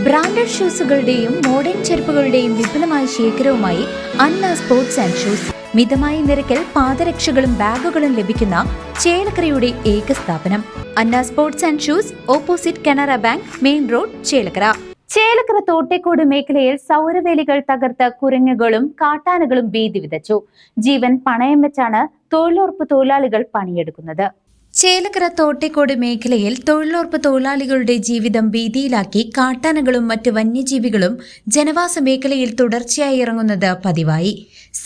Branded ഷൂസുകളുടെയും modern ചെരുപ്പുകളുടെയും വിപുലമായ ശേഖരവുമായി അന്ന സ്പോർട്സ് ആൻഡ് ഷൂസ്. മിതമായ നിരക്കിൽ പാദരക്ഷകളും ബാഗുകളും ലഭിക്കുന്ന ചേലക്കരയുടെ ഏക സ്ഥാപനം. Anna sports and shoes opposite Canara bank main road Chelakkara. Chelakkara Thottekkod മേഖലയിൽ സൗരവേലികൾ തകർത്ത കുരങ്ങുകളും കാട്ടാനകളും ഭീതി വിതച്ചു. ജീവൻ പണയം വെച്ചാണ് തൊഴിലുറപ്പ് തൊഴിലാളികൾ പണിയെടുക്കുന്നത്. ചേലക്കര തോട്ടേക്കോട് മേഖലയിൽ തൊഴിലുറപ്പ് തൊഴിലാളികളുടെ ജീവിതം ഭീതിയിലാക്കി കാട്ടാനകളും മറ്റ് വന്യജീവികളും ജനവാസ മേഖലയിൽ തുടർച്ചയായി ഇറങ്ങുന്നത് പതിവായി.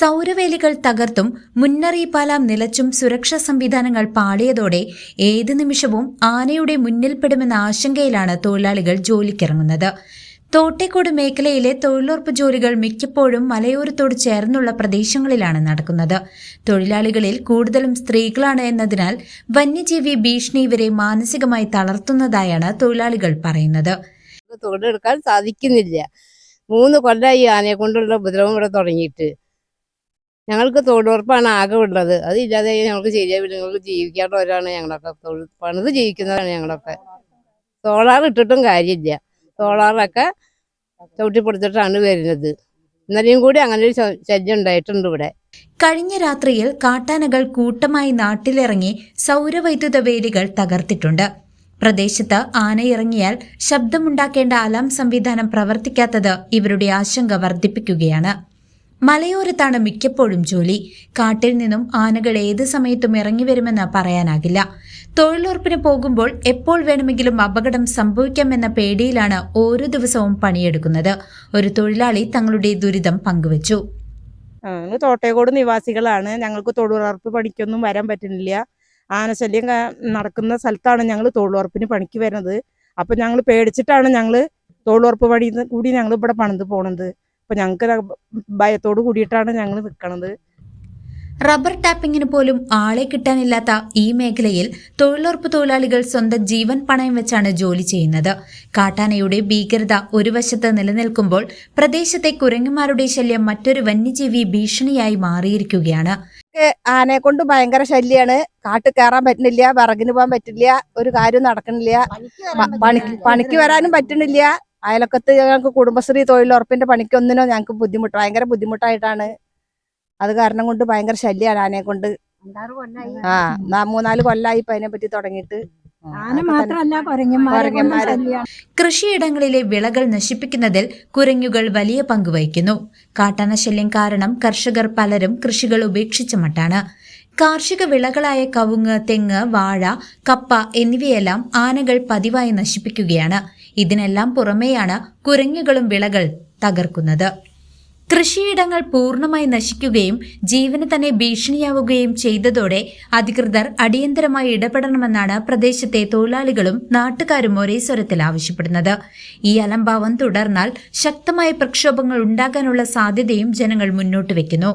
സൗരവേലികൾ തകർത്തും മുന്നറിയിപ്പാലാം നിലച്ചും സുരക്ഷാ സംവിധാനങ്ങൾ പാളിയതോടെ ഏത് നിമിഷവും ആനയുടെ മുന്നിൽപ്പെടുമെന്ന ആശങ്കയിലാണ് തൊഴിലാളികൾ ജോലിക്കിറങ്ങുന്നത്. തോട്ടേക്കോട് മേഖലയിലെ തൊഴിലുറപ്പ് ജോലികൾ മിക്കപ്പോഴും മലയോരത്തോട് ചേർന്നുള്ള പ്രദേശങ്ങളിലാണ് നടക്കുന്നത്. തൊഴിലാളികളിൽ കൂടുതലും സ്ത്രീകളാണ് എന്നതിനാൽ വന്യജീവി ഭീഷണി ഇവരെ മാനസികമായി തളർത്തുന്നതായാണ് തൊഴിലാളികൾ പറയുന്നത്. തൊഴിലെടുക്കാൻ സാധിക്കുന്നില്ല. മൂന്ന് കൊല്ലമായി ആനയെ കൊണ്ടുള്ള ഉപദ്രവം ഇവിടെ തുടങ്ങിയിട്ട്. ഞങ്ങൾക്ക് തൊഴിലുറപ്പാണ് ആകെ ഉള്ളത്. അതില്ലാതെ ഞങ്ങൾക്ക് ശരിയാവില്ല ഞങ്ങൾക്ക് ഞങ്ങളൊക്കെ. തൊഴിൽ പണിത് ജീവിക്കുന്നവരാണ് ഞങ്ങളൊക്കെ. സോളാർ ഇട്ടിട്ടും കാര്യമില്ല. സോളാറൊക്കെ ചവിട്ടിപ്പൊടുത്തിട്ടാണ് വരുന്നത്. ഇന്നലെയും കൂടി അങ്ങനെ ഒരു ശല്യം ഉണ്ടായിട്ടുണ്ട് ഇവിടെ. കഴിഞ്ഞ രാത്രിയിൽ കാട്ടാനകൾ കൂട്ടമായി നാട്ടിലിറങ്ങി സൗരവൈദ്യുത വേലികൾ തകർത്തിട്ടുണ്ട്. പ്രദേശത്ത് ആനയിറങ്ങിയാൽ ശബ്ദമുണ്ടാക്കേണ്ട അലാം സംവിധാനം പ്രവർത്തിക്കാത്തത് ഇവരുടെ ആശങ്ക വർദ്ധിപ്പിക്കുകയാണ്. മലയോരത്താണ് മിക്കപ്പോഴും ജോലി. കാട്ടിൽ നിന്നും ആനകൾ ഏത് സമയത്തും ഇറങ്ങി വരുമെന്ന് പറയാനാകില്ല. തൊഴിലുറപ്പിന് പോകുമ്പോൾ എപ്പോൾ വേണമെങ്കിലും അപകടം സംഭവിക്കാമെന്ന പേടിയിലാണ് ഓരോ ദിവസവും പണിയെടുക്കുന്നത്. ഒരു തൊഴിലാളി തങ്ങളുടെ ദുരിതം പങ്കുവച്ചു. ഞങ്ങൾ തോട്ടയക്കോട് നിവാസികളാണ്. ഞങ്ങൾക്ക് തൊഴിലുറപ്പ് പണിക്കൊന്നും വരാൻ പറ്റുന്നില്ല. ആനശല്യം നടക്കുന്ന സ്ഥലത്താണ് ഞങ്ങൾ തൊഴിലുറപ്പിന് പണിക്ക് വരുന്നത്. അപ്പൊ ഞങ്ങൾ പേടിച്ചിട്ടാണ് ഞങ്ങൾ തൊഴിലുറപ്പ് പണി കൂടി ഞങ്ങൾ ഇവിടെ പണിത് പോണത്. അപ്പൊ ഞങ്ങൾക്ക് ഭയത്തോട് കൂടിയിട്ടാണ് ഞങ്ങൾ നിൽക്കണത് റബ്ബർ ടാപ്പിങ്ങിന് പോലും ആളെ കിട്ടാനില്ലാത്ത ഈ മേഖലയിൽ തൊഴിലുറപ്പ് തൊഴിലാളികൾ സ്വന്തം ജീവൻ പണയം വെച്ചാണ് ജോലി ചെയ്യുന്നത്. കാട്ടാനയുടെ ഭീകരത ഒരു വശത്ത് നിലനിൽക്കുമ്പോൾ പ്രദേശത്തെ കുരങ്ങന്മാരുടെ ശല്യം മറ്റൊരു വന്യജീവി ഭീഷണിയായി മാറിയിരിക്കുകയാണ്. ആനയെ കൊണ്ട് ഭയങ്കര ശല്യാണ്. കാട്ടിൽ കയറാൻ പറ്റുന്നില്ല വിറകിന് പോകാൻ പറ്റില്ല ഒരു കാര്യം നടക്കണില്ല. പണിക്ക് പണിക്ക് വരാനും പറ്റണില്ല അയലക്കത്ത് ഞങ്ങൾക്ക് കുടുംബശ്രീ തൊഴിലുറപ്പിന്റെ പണിക്കൊന്നിനോ ഞങ്ങൾക്ക് ബുദ്ധിമുട്ട് ഭയങ്കര ബുദ്ധിമുട്ടായിട്ടാണ്. അത് കാരണം കൊണ്ട് ഭയങ്കര ശല്യാണ് ആനയെ കൊണ്ട്. ആ മൂന്നാൽ കൊല്ലായി ഇപ്പൊ അതിനെ പറ്റി തുടങ്ങിയിട്ട്. കൃഷിയിടങ്ങളിലെ വിളകൾ നശിപ്പിക്കുന്നതിൽ കുരങ്ങുകൾ വലിയ പങ്ക് വഹിക്കുന്നു. കാട്ടാനശല്യം കാരണം കർഷകർ പലരും കൃഷികൾ ഉപേക്ഷിച്ച മട്ടാണ്. കാർഷിക വിളകളായ കവുങ്ങ് തെങ്ങ് വാഴ കപ്പ എന്നിവയെല്ലാം ആനകൾ പതിവായി നശിപ്പിക്കുകയാണ്. ഇതിനെല്ലാം പുറമെയാണ് കുരങ്ങുകളും വിളകൾ തകർക്കുന്നത്. കൃഷിയിടങ്ങൾ പൂർണമായി നശിക്കുകയും ജീവന് തന്നെ ഭീഷണിയാവുകയും ചെയ്തതോടെ അധികൃതർ അടിയന്തരമായി ഇടപെടണമെന്നാണ് പ്രദേശത്തെ തൊഴിലാളികളും നാട്ടുകാരും ഒരേ സ്വരത്തിൽ ആവശ്യപ്പെടുന്നത്. ഈ അലംഭാവം തുടർന്നാൽ ശക്തമായ പ്രക്ഷോഭങ്ങൾ ഉണ്ടാകാനുള്ള സാധ്യതയും ജനങ്ങൾ മുന്നോട്ട് വയ്ക്കുന്നു